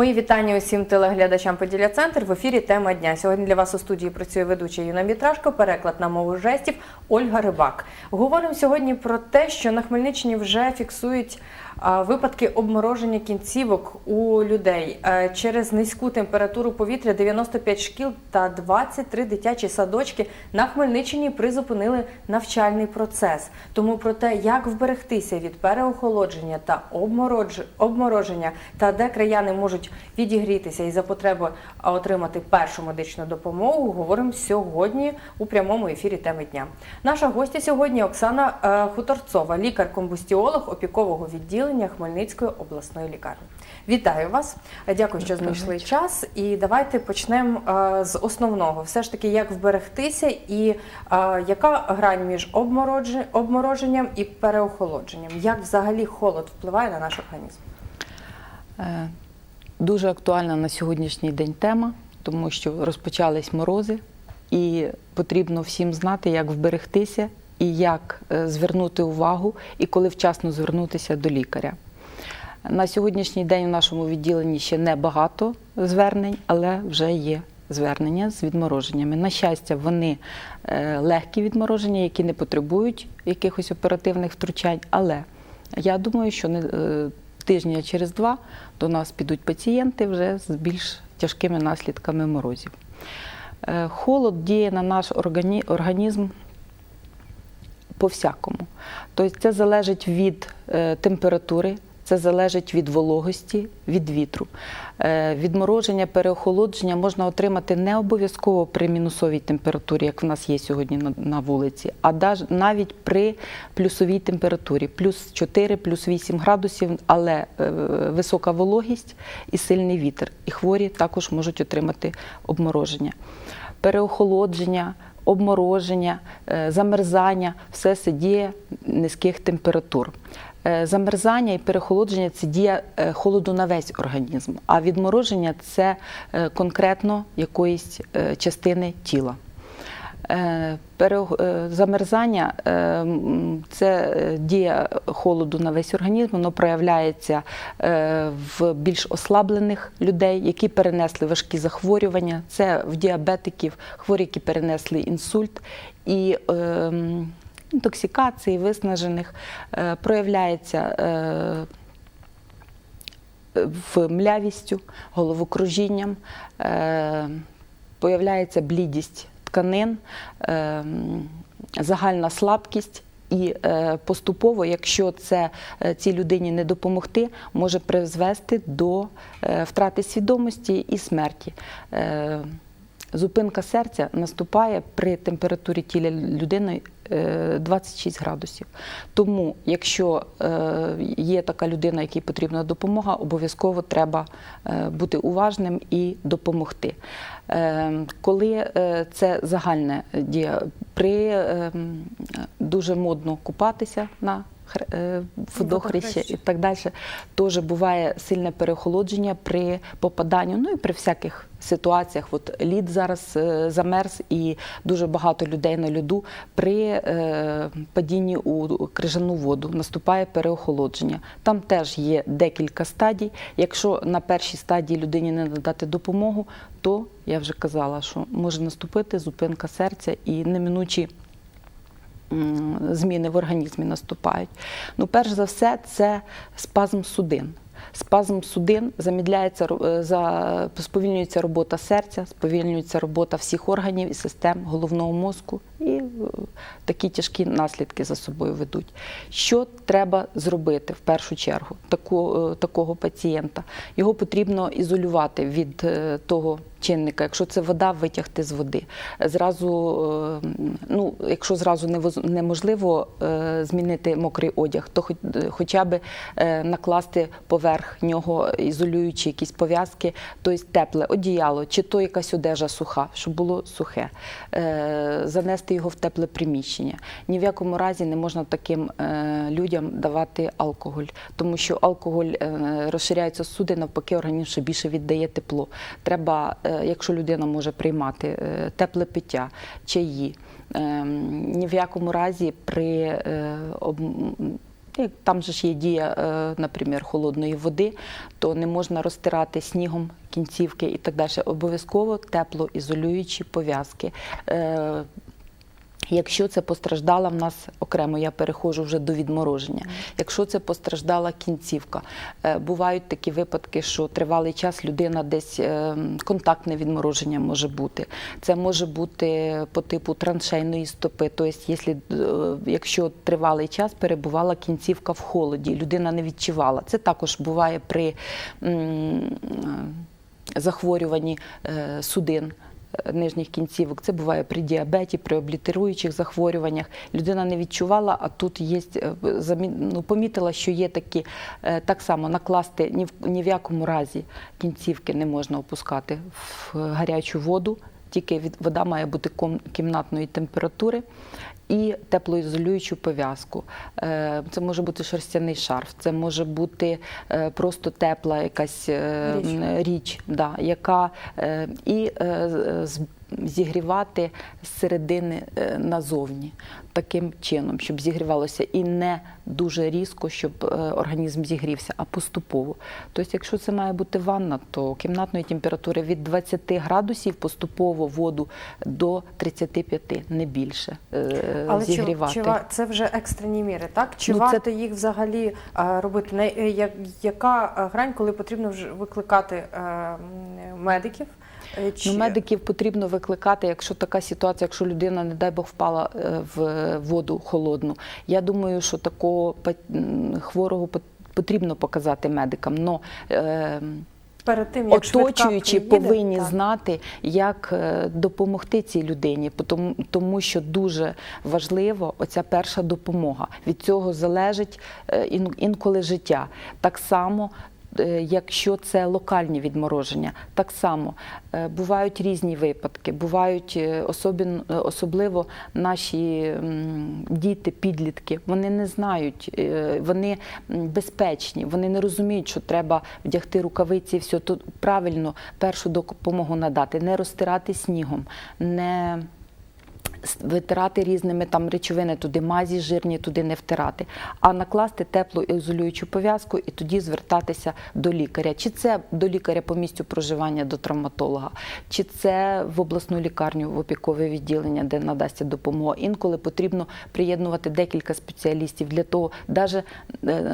Мої вітання усім телеглядачам Поділля Центр. В ефірі тема дня. Сьогодні для вас у студії працює ведуча Юна Мітрашко, переклад на мову жестів Ольга Рибак. Говоримо сьогодні про те, що на Хмельниччині вже фіксують випадки обмороження кінцівок у людей Е, через низьку температуру повітря. 95 шкіл та 23 дитячі садочки на Хмельниччині призупинили навчальний процес. Тому про те, як вберегтися від переохолодження та обмороження, та де краяни можуть відігрітися і за потреби отримати першу медичну допомогу, говоримо сьогодні у прямому ефірі теми дня. Наша гостя сьогодні Оксана е, Хуторцова, лікар-комбустіолог опікового відділення Хмельницької обласної лікарні. Вітаю вас! Дякую, що знайшли час. І давайте почнемо е, з основного. Все ж таки, як вберегтися, і е, яка грань між обмороженням і переохолодженням? Як взагалі холод впливає на наш організм? Е, Дуже актуальна на сьогоднішній день тема, тому що розпочались морози, і потрібно всім знати, як вберегтися і як е, звернути увагу, і коли вчасно звернутися до лікаря. На сьогоднішній день в нашому відділенні ще не багато звернень, але вже є звернення з відмороженнями. На щастя, вони е, легкі відмороження, які не потребують якихось оперативних втручань. Але я думаю, що е, тижня через два до нас підуть пацієнти вже з більш тяжкими наслідками морозів. Холод діє на наш органі- організм по-всякому. Тобто це залежить від е, температури, це залежить від вологості, від вітру. Е, відмороження, переохолодження можна отримати не обов'язково при мінусовій температурі, як в нас є сьогодні на, вулиці, а навіть при плюсовій температурі, плюс 4, плюс 8 градусів, але е, висока вологість і сильний вітер. І хворі також можуть отримати обмороження. Переохолодження, обмороження, е, замерзання все це діє низьких температур. Е, Замерзання і перехолодження це дія е, холоду на весь організм, а відмороження це конкретно якоїсь частини тіла. Е, е, Замерзання е, це дія холоду на весь організм, воно проявляється в більш ослаблених людей, які перенесли важкі захворювання. Це в діабетиків, хворі, які перенесли інсульт і інтоксикації, виснажених, проявляється. в млявістю, головокружінням, появляється блідість тканин, е, загальна слабкість. І е, поступово, якщо це е, цій людині не допомогти, може призвести до е, втрати свідомості і смерті. Зупинка серця наступає при температурі тіла людини 26 градусів. Тому, якщо е, є така людина, якій потрібна допомога, обов'язково треба е, бути уважним і допомогти. Е, Коли е, це загальне дія, при е, дуже модно купатися на е, водохрещі Водохрещі. і так далі, теж буває сильне переохолодження при попаданні, ну і при всяких ситуаціях. От лід зараз е, замерз, і дуже багато людей на льоду при е, падінні у крижану воду наступає переохолодження. Там теж є декілька стадій. Якщо на першій стадії людині не надати допомогу, то я вже казала, що може наступити зупинка серця і неминучі зміни в організмі наступають. Ну, перш за все, це спазм судин. Спазм судин замідляється е, за сповільнюється робота серця, сповільнюється робота всіх органів і систем головного мозку, і е, такі тяжкі наслідки за собою ведуть. Що треба зробити в першу чергу таку, е, такого пацієнта? Його потрібно ізолювати від того чинника. Якщо це вода, витягти з води. Зразу, ну, якщо зразу неможливо змінити мокрий одяг, то хоч, хоча б накласти поверх нього ізолюючі якісь пов'язки, тобто тепле одіяло, чи то якась одежа суха, щоб було сухе, Е, занести його в тепле приміщення. Ні в якому разі не можна таким е, людям давати алкоголь, тому що алкоголь е, розширяє сосуди, навпаки, організм ще більше віддає тепло. Треба, якщо людина може приймати тепле пиття, чаї. Ем, Ні в якому разі при там же ж є дія, е, наприклад, холодної води, то не можна розтирати снігом кінцівки і так далі. Обов'язково теплоізолюючі пов'язки. Якщо це постраждала в нас окремо, я переходжу вже до відмороження. Якщо це постраждала кінцівка, е, бувають такі випадки, що тривалий час людина десь е, контактне відмороження може бути. Це може бути по типу траншейної стопи. Тобто, якщо, е, тривалий час перебувала кінцівка в холоді, людина не відчувала. Це також буває при захворюванні судин нижніх кінцівок. Це буває при діабеті, при облітеруючих захворюваннях. Людина не відчувала, а тут є, е, ну, помітила, що є такі, е, так само накласти ні в, ні в якому разі кінцівки не можна опускати в гарячу воду. Тільки вода має бути кімнатної температури і теплоізолюючу пов'язку. Е, Це може бути шерстяний шарф, це може бути е, просто тепла якась е, Річ. річ, да, яка і з- зігрівати з середини е, назовні таким чином, щоб зігрівалося і не дуже різко, щоб е, організм зігрівся, а поступово. Тобто, якщо це має бути ванна, то кімнатної температури від 20 градусів поступово воду до 35, не більше е, Але зігрівати. чи ва- це вже екстрені міри, так? Чи Ну, це- варто їх взагалі робити? Яка грань, коли потрібно вже викликати медиків? Е, Чи... Ну, медиків потрібно викликати, якщо така ситуація, якщо людина, не дай Бог, впала е, в воду холодну. Я думаю, що такого хворого потрібно показати медикам. Но, е, перед тим, як оточуючі приїде, повинні так. знати, як е, допомогти цій людині, тому, тому що дуже важливо оця перша допомога. Від цього залежить інколи життя. Так само. Е, Якщо це локальні відмороження, так само е, бувають різні випадки. Бувають е, особливо наші діти, підлітки. Вони не знають, вони безпечні, вони не розуміють, що треба вдягти рукавиці. і все тут правильно першу допомогу надати, не розтирати снігом, не витирати різними там речовини, туди мазі жирні, туди не втирати, а накласти теплу ізолюючу пов'язку і тоді звертатися до лікаря. Чи це до лікаря по місцю проживання, до травматолога, чи це в обласну лікарню, в опікове відділення, де надасться допомога. Інколи потрібно приєднувати декілька спеціалістів для того, навіть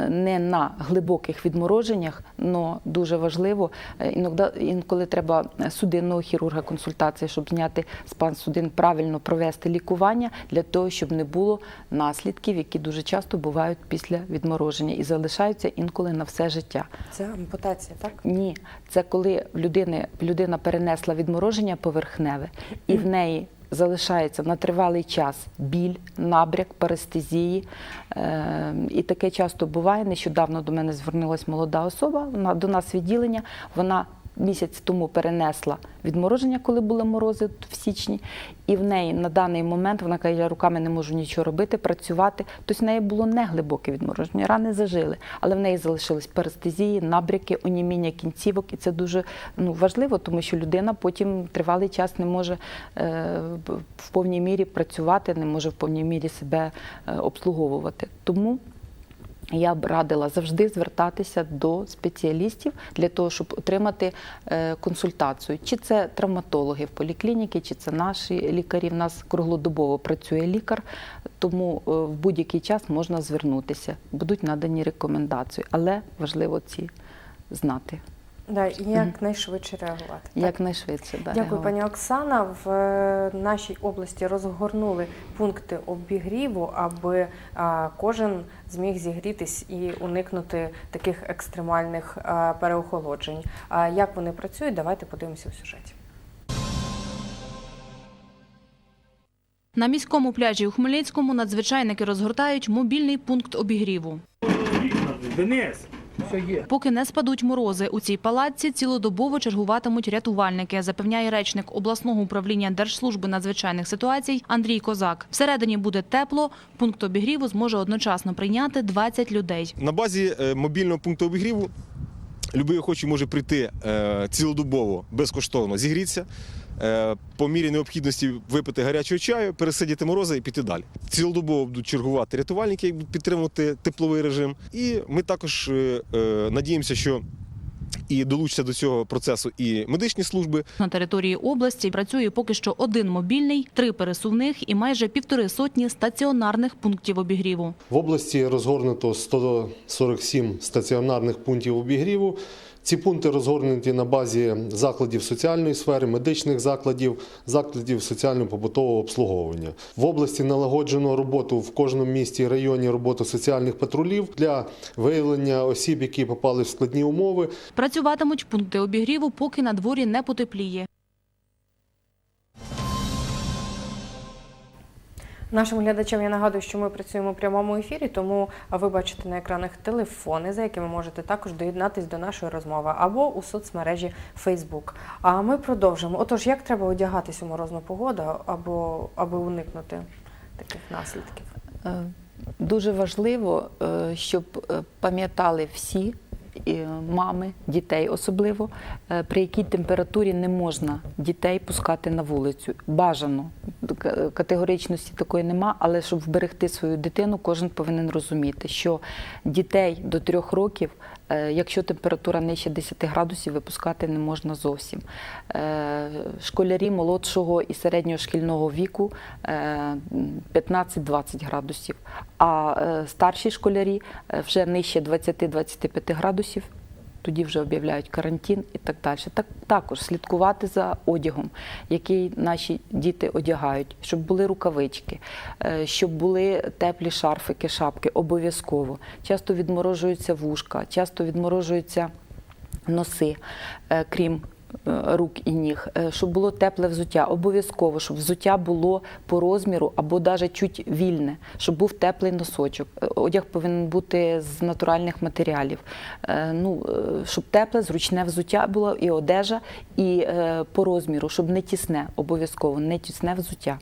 не на глибоких відмороженнях, але дуже важливо, е, інколи треба судинного хірурга консультації, щоб зняти спан судин, правильно провести лікування для того, щоб не було наслідків, які дуже часто бувають після відмороження і залишаються інколи на все життя. Це ампутація, так? Ні, це коли людини, людина перенесла відмороження поверхневе, і в неї залишається на тривалий час біль, набряк, парестезії. Е, і таке часто буває. Нещодавно до мене звернулася молода особа вона, до нас відділення. Вона місяць тому перенесла відмороження, коли були морози в січні, і в неї на даний момент вона каже, я руками не можу нічого робити, працювати. Тобто в неї було не глибоке відмороження, рани зажили, але в неї залишились парестезії, набряки, оніміння кінцівок, і це дуже ну, важливо, тому що людина потім тривалий час не може е, в повній мірі працювати, не може в повній мірі себе е, обслуговувати. Тому я б радила завжди звертатися до спеціалістів для того, щоб отримати е, консультацію. Чи це травматологи в поліклініці, чи це наші лікарі. В нас круглодобово працює лікар, тому е, в будь-який час можна звернутися. Будуть надані рекомендації, але важливо ці знати Да, і якнайшвидше реагувати. так? якнайшвидше. Да, Дякую, реагувати. пані Оксана. В е, нашій області розгорнули пункти обігріву, аби а, кожен зміг зігрітись і уникнути таких екстремальних а, переохолоджень. А як вони працюють, давайте подивимося у сюжеті. На міському пляжі у Хмельницькому надзвичайники розгортають мобільний пункт обігріву. Денис, все є. Поки не спадуть морози, у цій палатці цілодобово чергуватимуть рятувальники, запевняє речник обласного управління Держслужби надзвичайних ситуацій Андрій Козак. Всередині буде тепло, пункт обігріву зможе одночасно прийняти 20 людей. На базі е, мобільного пункту обігріву Любий охочий може прийти е, цілодобово, безкоштовно зігрітися, по мірі необхідності випити гарячого чаю, пересидіти морози і піти далі. Цілодобово будуть чергувати рятувальники, які будуть підтримувати тепловий режим. І ми також е, е, надіємося, що і долучаться до цього процесу і медичні служби, На території області працює поки що один мобільний, три пересувних і майже півтори сотні стаціонарних пунктів обігріву. В області розгорнуто 147 стаціонарних пунктів обігріву. Ці пункти розгорнуті на базі закладів соціальної сфери, медичних закладів, закладів соціально-побутового обслуговування. В області налагоджено роботу в кожному місті і районі роботу соціальних патрулів для виявлення осіб, які попали в складні умови, Працюватимуть пункти обігріву, поки на дворі не потепліє. Нашим глядачам я нагадую, що ми працюємо у прямому ефірі, тому ви бачите на екранах телефони, за якими можете також доєднатись до нашої розмови або у соцмережі Facebook. А ми продовжимо. Отож, як треба одягатись у морозну погоду, або аби уникнути таких наслідків? Е, Дуже важливо, е, щоб е, пам'ятали всі мами, дітей особливо, е, при якій температурі не можна дітей пускати на вулицю. Бажано категоричності такої нема, але щоб вберегти свою дитину, кожен повинен розуміти, що дітей до трьох років, якщо температура нижче 10 градусів, випускати не можна зовсім. Е, Школярі молодшого і середнього шкільного віку е, 15-20 градусів, а е, старші школярі е, вже нижче 20-25 градусів. Тоді вже об'являють карантин і так далі. Так також слідкувати за одягом, який наші діти одягають, щоб були рукавички, е, щоб були теплі шарфики, шапки, обов'язково. Часто відморожуються вушка, часто відморожуються носи, е, крім рук і ніг, Е, щоб було тепле взуття. Обов'язково, щоб взуття було по розміру або навіть чуть вільне, щоб був теплий носочок. Е, Одяг повинен бути з натуральних матеріалів. Е, Ну, е, щоб тепле, зручне взуття було і одежа, і е, по розміру, щоб не тісне, обов'язково, не тісне взуття.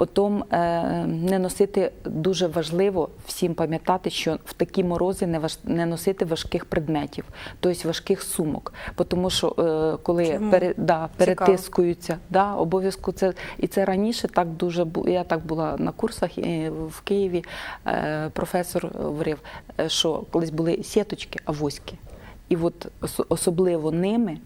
Потім е, не носити дуже важливо всім пам'ятати, що в такі морози не важ, не носити важких предметів, тобто важких сумок. Тому що е, коли пере, да, перетискуються, да, обов'язково це і це раніше так дуже Я так була на курсах і в Києві. Е, професор говорив, що колись були сіточки, авоськи. І от ос- особливо ними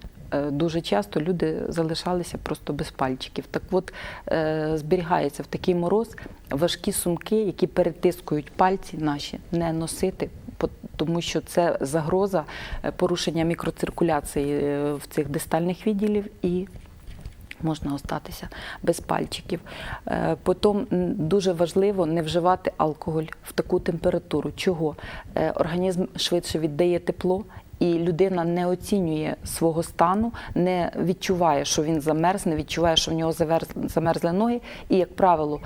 дуже часто люди залишалися просто без пальчиків. Так от е, зберігається в такий мороз важкі сумки, які перетискують пальці наші, не носити. Тому що це загроза е, порушення мікроциркуляції е, в цих дистальних відділів і можна остатися без пальчиків. Е, Потім дуже важливо не вживати алкоголь в таку температуру. Чого? Е, Організм швидше віддає тепло. І людина не оцінює свого стану, не відчуває, що він замерз, не відчуває, що в нього замерзли ноги. І, як правило,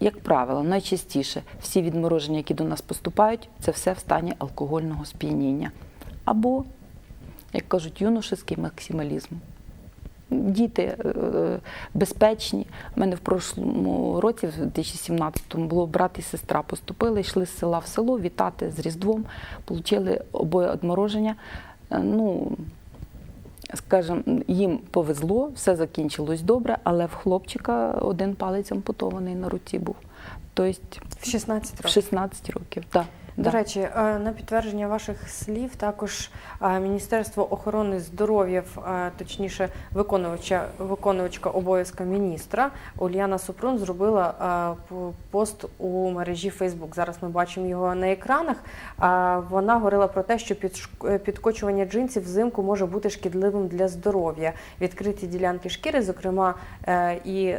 як правило, найчастіше всі відмороження, які до нас поступають, це все в стані алкогольного сп'яніння. Або, як кажуть, юношеський максималізм. Діти е, безпечні. У мене в прошлому році, в 2017-му, було брат і сестра поступили, йшли з села в село вітати з Різдвом, отримали обоє одмороження. Е, Ну, скажімо, їм повезло, все закінчилось добре, але в хлопчика один палець ампутований на руці був. Тобто В 16 в років. 16 років. Так. До речі, е, на підтвердження ваших слів також е, Міністерство охорони здоров'я, е, точніше, виконувача виконувачка обов'язка міністра Ульяна Супрун зробила пост у мережі Фейсбук. Зараз ми бачимо його на екранах. Вона говорила про те, що підкочування джинсів взимку може бути шкідливим для здоров'я. Відкриті ділянки шкіри, зокрема, і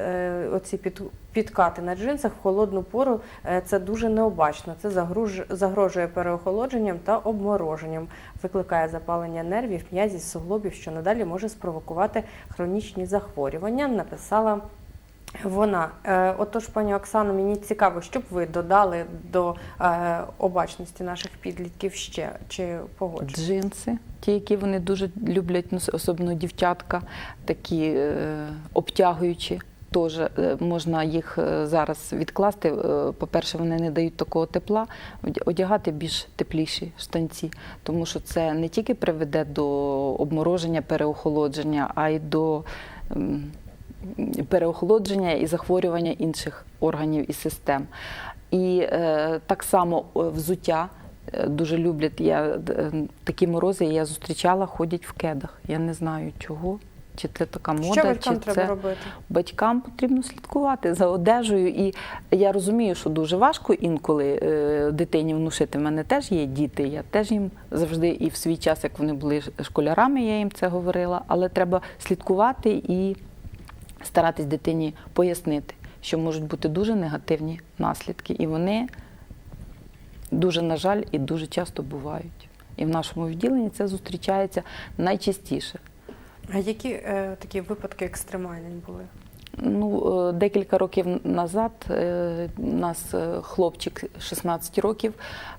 оці під підкати на джинсах в холодну пору це дуже необачно. Це загруж- загрожує переохолодженням та обмороженням, викликає запалення нервів, м'язів, суглобів, що надалі може спровокувати хронічні захворювання. Написала. Вона, Е, отож, пані Оксано, мені цікаво, що б ви додали до е, обачності наших підлітків ще чи погоджуєте? Джинси, ті, які вони дуже люблять, особливо дівчатка, такі е, обтягуючі. Теж е, можна їх е, зараз відкласти. Е, По-перше, вони не дають такого тепла, одягати більш тепліші штанці, тому що це не тільки приведе до обмороження, переохолодження, а й до ем, переохолодження і захворювання інших органів і систем. І е, так само взуття. Дуже люблять я такі морози, я зустрічала, ходять в кедах. Я не знаю чого. Чи це така мода, Що батькам чи треба це робити? батькам потрібно слідкувати за одежею. І я розумію, що дуже важко інколи е, дитині внушити. В мене теж є діти. Я теж їм завжди і в свій час, як вони були школярами, я їм це говорила. Але треба слідкувати і старатись дитині пояснити, що можуть бути дуже негативні наслідки. І вони дуже, на жаль, і дуже часто бувають. І в нашому відділенні це зустрічається найчастіше. А які е, такі випадки екстремальні були? Ну, е, декілька років назад е, нас е, хлопчик 16 років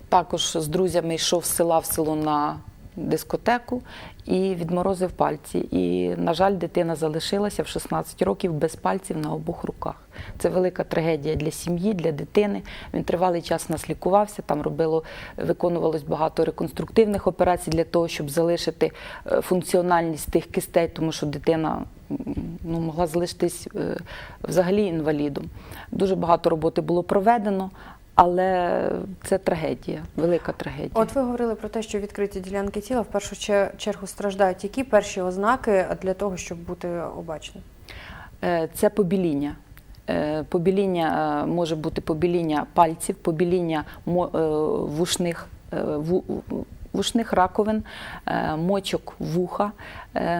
також з друзями йшов з села в село на дискотеку і відморозив пальці. І, на жаль, дитина залишилася в 16 років без пальців на обох руках. Це велика трагедія для сім'ї, для дитини. Він тривалий час нас лікувався. Там робило, виконувалось багато реконструктивних операцій для того, щоб залишити е, функціональність тих кистей, тому що дитина ну, могла залишитись е, взагалі інвалідом. Дуже багато роботи було проведено, але це трагедія, велика трагедія. От ви говорили про те, що відкриті ділянки тіла в першу чергу страждають. Які перші ознаки для того, щоб бути обачним? Е, Це побіління. Е, Побіління е, може бути побіління пальців, побіління вушних, вушних раковин, мочок вуха,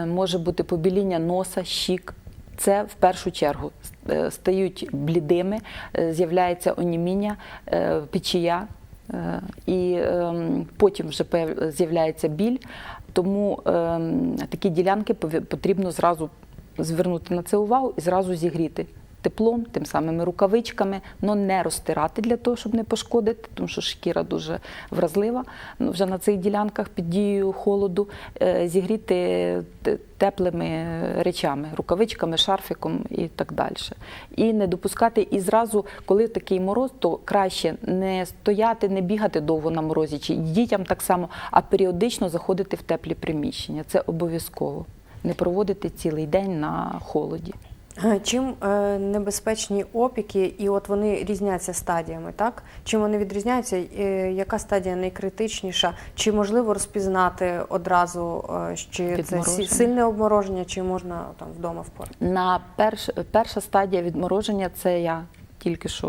може бути побіління носа, щік. Це в першу чергу. Е, стають блідими, е, з'являється оніміння, е, печія, І ем, потім вже з'являється біль, тому ем, такі ділянки потрібно зразу звернути на це увагу і зразу зігріти теплом, тим самими рукавичками, але не розтирати для того, щоб не пошкодити, тому що шкіра дуже вразлива. Ну, вже на цих ділянках під дією холоду е, зігріти теплими речами, рукавичками, шарфиком і так далі. І не допускати і зразу, коли такий мороз, то краще не стояти, не бігати довго на морозі, чи дітям так само, а періодично заходити в теплі приміщення. Це обов'язково. Не проводити цілий день на холоді. Е, Чим е, небезпечні опіки, і от вони різняться стадіями, так? Чим вони відрізняються? Е, яка стадія найкритичніша? Чи можливо розпізнати одразу, чи це сильне обмороження, чи можна там вдома впоратися? На перш, перша стадія відмороження це я тільки що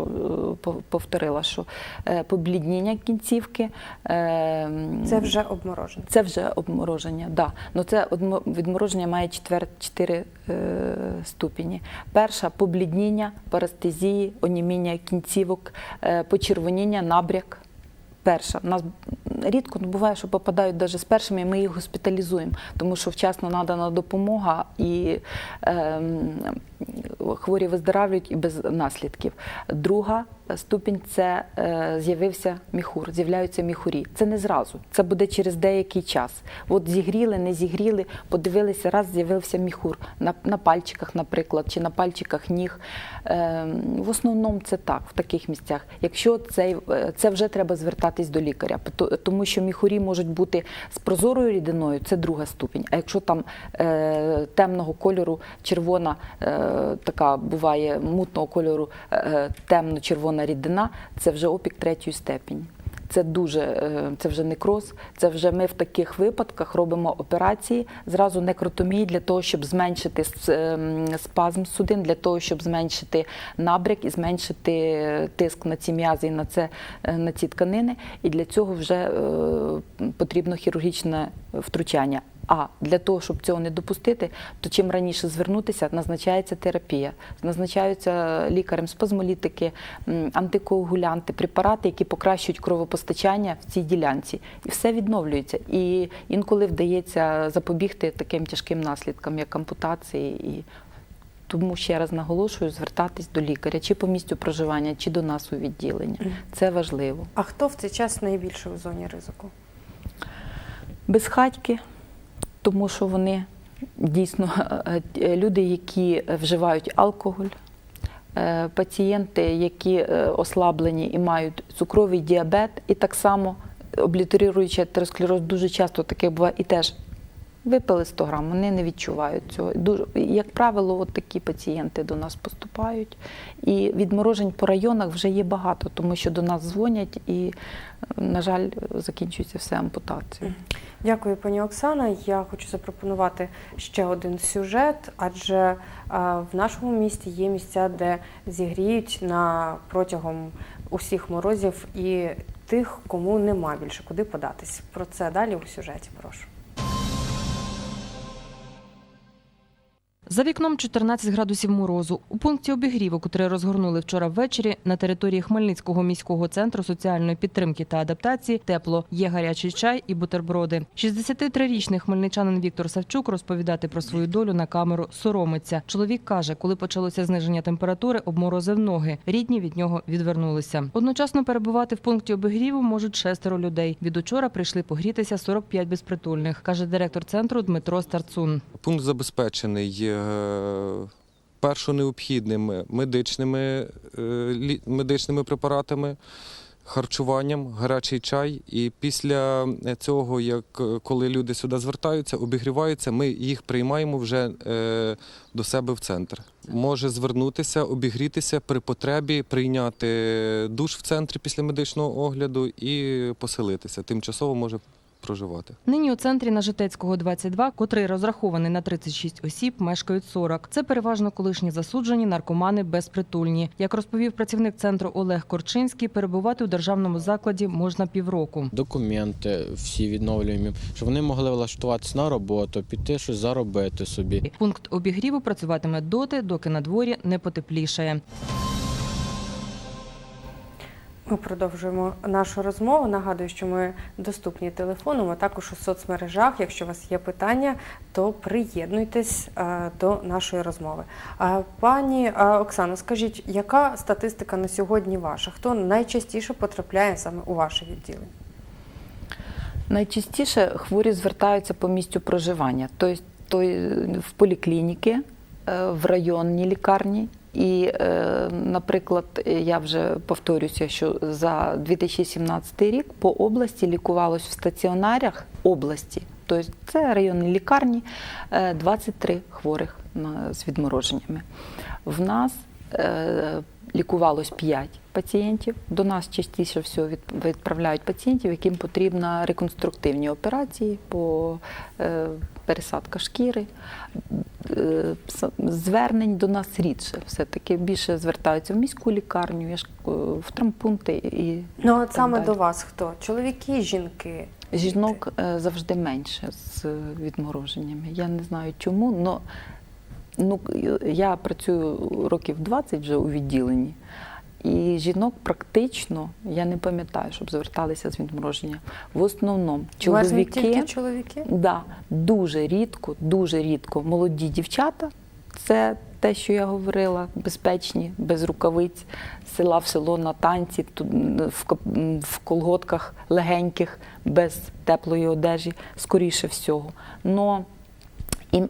е, повторила, що е, поблідніння кінцівки. е, Це вже обмороження. Це вже обмороження, да. Ну це відмороження має четвер, чотири е, ступені. Перша поблідніння, парастезії, оніміння кінцівок, почервоніння, набряк. Перша. У нас рідко ну, буває, що попадають навіть з першими, і ми їх госпіталізуємо, тому що вчасно надана допомога і е, хворі виздоравлюють і без наслідків. Друга ступінь це е, з'явився міхур, з'являються міхурі. Це не зразу, це буде через деякий час. От зігріли, не зігріли, подивилися, раз з'явився міхур на, на пальчиках, наприклад, чи на пальчиках ніг. Е, в основному це так, в таких місцях. Якщо це, це вже треба звертатись до лікаря, тому що міхурі можуть бути з прозорою рідиною, це друга ступінь. А якщо там е, темного кольору, червона, е, така буває мутного кольору, е, темно-червона рідина, це вже опік третьої степені. Це дуже е, це вже некроз. Це вже ми в таких випадках робимо операції зразу некротомії для того, щоб зменшити ем, спазм судин, для того, щоб зменшити набряк і зменшити е, тиск на ці м'язи і на це е, на ці тканини. І для цього вже потрібно хірургічне втручання. А для того, щоб цього не допустити, то чим раніше звернутися, назначається терапія. Назначаються лікарем спазмолітики, антикоагулянти, препарати, які покращують кровопостачання в цій ділянці. І все відновлюється. І інколи вдається запобігти таким тяжким наслідкам, як ампутації. І тому ще раз наголошую, звертатись до лікаря, чи по місцю проживання, чи до нас у відділення. Це важливо. А хто в цей час найбільше у зоні ризику? безхатьки, тому що вони дійсно е, е, люди, які вживають алкоголь, е, пацієнти, які е, ослаблені і мають цукровий діабет, і так само облітеруючи атеросклероз, дуже часто таке буває і теж. Випили 100 грам, вони не відчувають цього. Дуже, як правило, от такі пацієнти до нас поступають. І відморожень по районах вже є багато, тому що до нас дзвонять і, на жаль, закінчується все ампутацією. Дякую, пані Оксана. Я хочу запропонувати ще один сюжет, адже е, в нашому місті є місця, де зігріють на протягом усіх морозів і тих, кому нема більше куди податись. Про це далі у сюжеті. Прошу. За вікном 14 градусів морозу. У пункті обігріву, котрий розгорнули вчора ввечері, на території Хмельницького міського центру соціальної підтримки та адаптації тепло. Є гарячий чай і бутерброди. 63-річний хмельничанин Віктор Савчук розповідати про свою долю на камеру соромиться. Чоловік каже, коли почалося зниження температури, обморозив ноги. Рідні від нього відвернулися. Одночасно перебувати в пункті обігріву можуть шестеро людей. Від учора прийшли погрітися 45 безпритульних, каже директор центру Дмитро Старцун. Пункт забезпечений першонеобхідними медичними, е, медичними препаратами, харчуванням, гарячий чай. І після цього, як е, коли люди сюди звертаються, обігріваються, ми їх приймаємо вже е, до себе в центр. Може звернутися, обігрітися при потребі, прийняти душ в центрі після медичного огляду і поселитися. Тимчасово може проживати. Нині у центрі на Житецького 22, котрий розрахований на 36 осіб, мешкають 40. Це переважно колишні засуджені наркомани безпритульні. Як розповів працівник центру Олег Корчинський, перебувати у державному закладі можна півроку. документи всі відновлюємо, щоб вони могли влаштуватися на роботу, піти щось заробити собі. Пункт обігріву працюватиме доти, доки на дворі не потеплішає. Ми продовжуємо нашу розмову. Нагадую, що ми доступні телефоном, а також у соцмережах. Якщо у вас є питання, то приєднуйтесь е, до нашої розмови. Пані е, Оксано, скажіть, яка статистика на сьогодні ваша? Хто найчастіше потрапляє саме у ваше відділення? Найчастіше хворі звертаються по місцю проживання, тобто в поліклініки, е, в районній лікарні. І, е, наприклад, я вже повторюся, що за 2017 рік по області лікувалось в стаціонарях області, тобто це районні лікарні, е, 23 хворих на- з відмороженнями. В нас е, лікувалось 5 пацієнтів. До нас частіше всього від- відправляють пацієнтів, яким потрібна реконструктивні операції по е, пересадка шкіри. Е, Звернень до нас рідше. Все-таки більше звертаються в міську лікарню, е, в травмпункти і Ну, от саме далі. до вас хто? Чоловіки, жінки? Жінок завжди менше з відмороженнями. Я не знаю чому, але ну, я працюю років 20 вже у відділенні. І жінок практично я не пам'ятаю, щоб зверталися з відмороження. В основному Мерзнуть тільки чоловіки чоловіки? да, дуже рідко, дуже рідко. Молоді дівчата це те, що я говорила, безпечні, без рукавиць, з села в село на танці, тут, в, в колготках легеньких, без теплої одежі, скоріше всього. Но і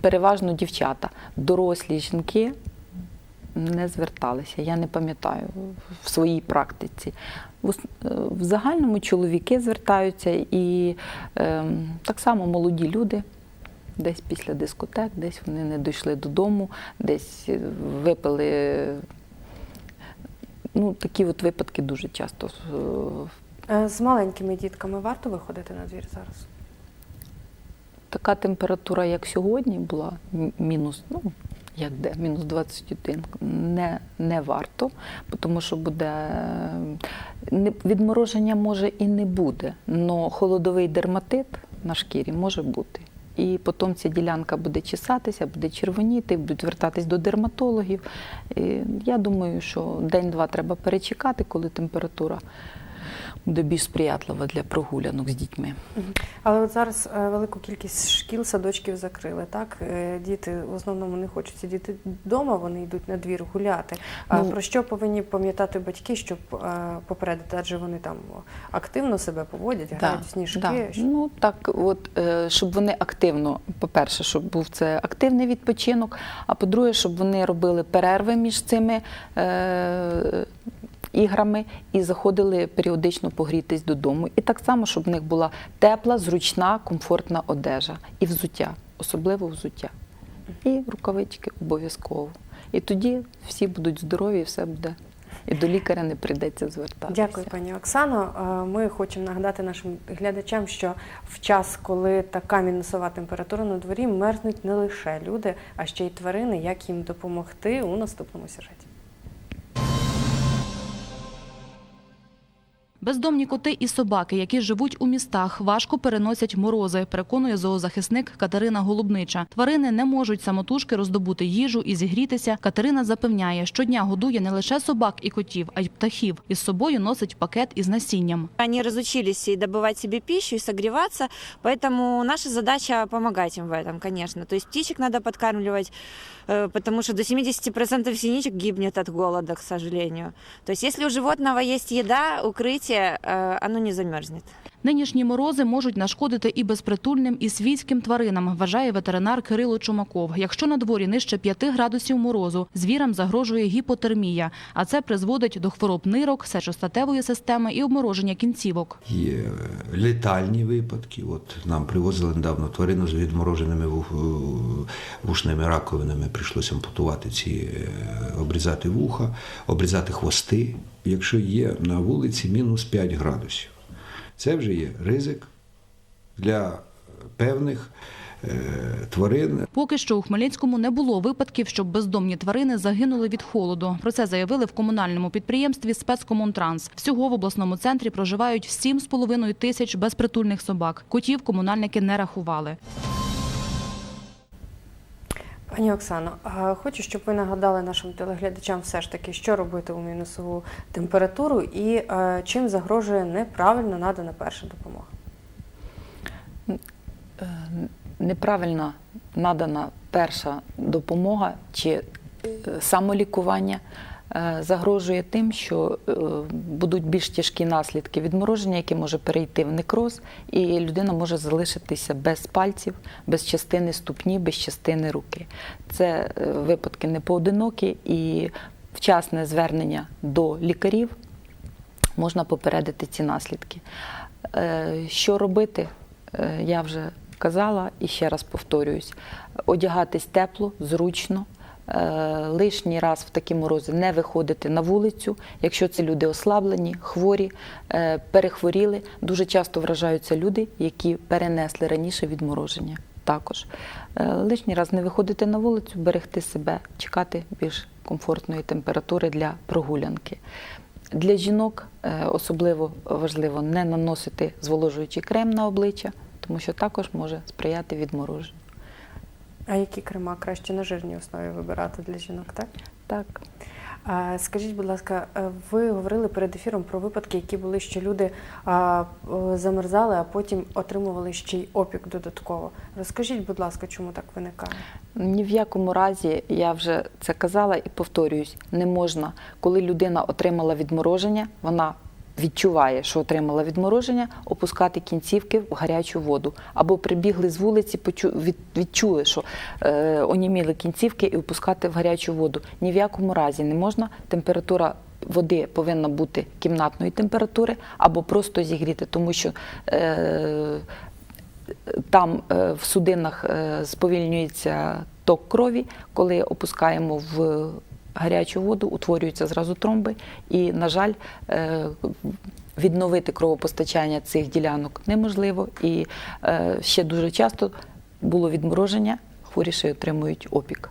переважно дівчата, дорослі жінки не зверталися. Я не пам'ятаю в своїй практиці. Е, в загальному чоловіки звертаються і ем, так само молоді люди. Десь після дискотек, десь вони не дійшли додому, десь е, випили. Ну, такі от випадки дуже часто е, Е, З маленькими дітками варто виходити на двір зараз? Така температура, як сьогодні, була мінус, ну як де, мінус 21, не, не варто, тому що буде е, відмороження може і не буде, але холодовий дерматит на шкірі може бути. І потім ця ділянка буде чесатися, буде червоніти, будуть звертатись до дерматологів. І я думаю, що день-два треба перечекати, коли температура буде більш сприятлива для прогулянок з дітьми. Але от зараз е, велику кількість шкіл, садочків закрили. Так Е, діти в основному не хочуть сидіти вдома, вони йдуть на двір гуляти. А Ну, про що повинні пам'ятати батьки, щоб е, попередити? Адже вони там активно себе поводять, грають в сніжки. Да. Ну так, от щоб вони активно, по-перше, щоб був це активний відпочинок, а по-друге, щоб вони робили перерви між цими е, іграми і заходили періодично погрітись додому. І так само, щоб в них була тепла, зручна, комфортна одежа і взуття, особливо взуття. І рукавички обов'язково. І тоді всі будуть здорові, і все буде. І до лікаря не прийдеться звертатися. Дякую, пані Оксано. Е, Ми хочемо нагадати нашим глядачам, що в час, коли така мінусова температура на дворі, мерзнуть не лише люди, а ще й тварини. Як їм допомогти у наступному сюжеті. Бездомні коти і собаки, які живуть у містах, важко переносять морози, переконує зоозахисник Катерина Голубнича. Тварини не можуть самотужки роздобути їжу і зігрітися. Катерина запевняє, щодня годує не лише собак і котів, а й птахів. Із собою носить пакет із насінням. Они разучились и добывать себе пищу, и согреваться, поэтому наша задача помогать им в этом, конечно. То есть птичек надо подкармливать, э, потому что до 70% синичек гибнет от голода, к сожалению. То есть если у животного есть еда, укрытие, э, оно не замерзнет. Нинішні морози можуть нашкодити і безпритульним, і свійським тваринам, вважає ветеринар Кирило Чумаков. Якщо на дворі нижче 5 градусів морозу, звірам загрожує гіпотермія, а це призводить до хвороб нирок, сечостатевої системи і обмороження кінцівок. Є е, летальні випадки. От нам привозили недавно тварину з відмороженими вух- вушними раковинами. Прийшлося ампутувати ці, е, обрізати вуха, обрізати хвости. Якщо є на вулиці мінус 5 градусів, це вже є ризик для певних е, тварин, Поки що у Хмельницькому не було випадків, щоб бездомні тварини загинули від холоду. Про це заявили в комунальному підприємстві «Спецкомунтранс». Всього в обласному центрі проживають 7,5 тисяч безпритульних собак. Котів комунальники не рахували. Пані Оксано, хочу, щоб ви нагадали нашим телеглядачам все ж таки, що робити у мінусову температуру і е, чим загрожує неправильно надана перша допомога. Е, неправильно надана перша допомога чи е, самолікування загрожує тим, що е, будуть більш тяжкі наслідки відмороження, яке може перейти в некроз, і людина може залишитися без пальців, без частини ступні, без частини руки. Це е, випадки непоодинокі і вчасне звернення до лікарів можна попередити ці наслідки. Е, Що робити, Е, я вже казала і ще раз повторююсь: одягатись тепло, зручно. Е, Лишній раз в такі морози не виходити на вулицю, якщо це люди ослаблені, хворі, е, перехворіли. Дуже часто вражаються люди, які перенесли раніше відмороження. Також Е, лишній раз не виходити на вулицю, берегти себе, чекати більш комфортної температури для прогулянки. Для жінок особливо важливо не наносити зволожуючий крем на обличчя, тому що також може сприяти відмороженню. А які крема краще на жирній основі вибирати для жінок, так? Так. Скажіть, будь ласка, е, ви говорили перед ефіром про випадки, які були, що люди замерзали, а потім отримували ще й опік додатково. Розкажіть, будь ласка, чому так виникає? Ні в якому разі, я вже це казала і повторююсь, не можна, коли людина отримала відмороження, вона відчуває, що отримала відмороження, опускати кінцівки в гарячу воду. Або прибігли з вулиці, відчули, що е, оніміли кінцівки і опускати в гарячу воду. Ні в якому разі не можна. Температура води повинна бути кімнатної температури або просто зігріти, тому що е, там е, в судинах е, сповільнюється ток крові, коли опускаємо в гарячу воду, утворюються зразу тромби, і, на жаль, е, відновити кровопостачання цих ділянок неможливо. І е, ще дуже часто було відмороження, хворіші отримують опік.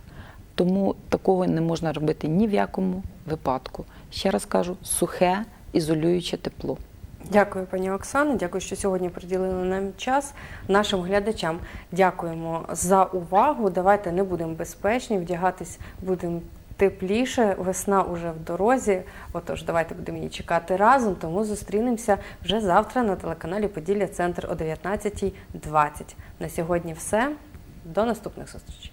Тому такого не можна робити ні в якому випадку. Ще раз кажу, сухе, ізолююче тепло. Дякую, пані Оксано. Дякую, що сьогодні приділили нам час. Нашим глядачам дякуємо за увагу. Давайте не будемо безпечні, вдягатись будемо тепліше. Весна уже в дорозі. Отож, давайте будемо її чекати разом. Тому зустрінемося вже завтра на телеканалі Поділля Центр о 19.20. На сьогодні все. До наступних зустрічей.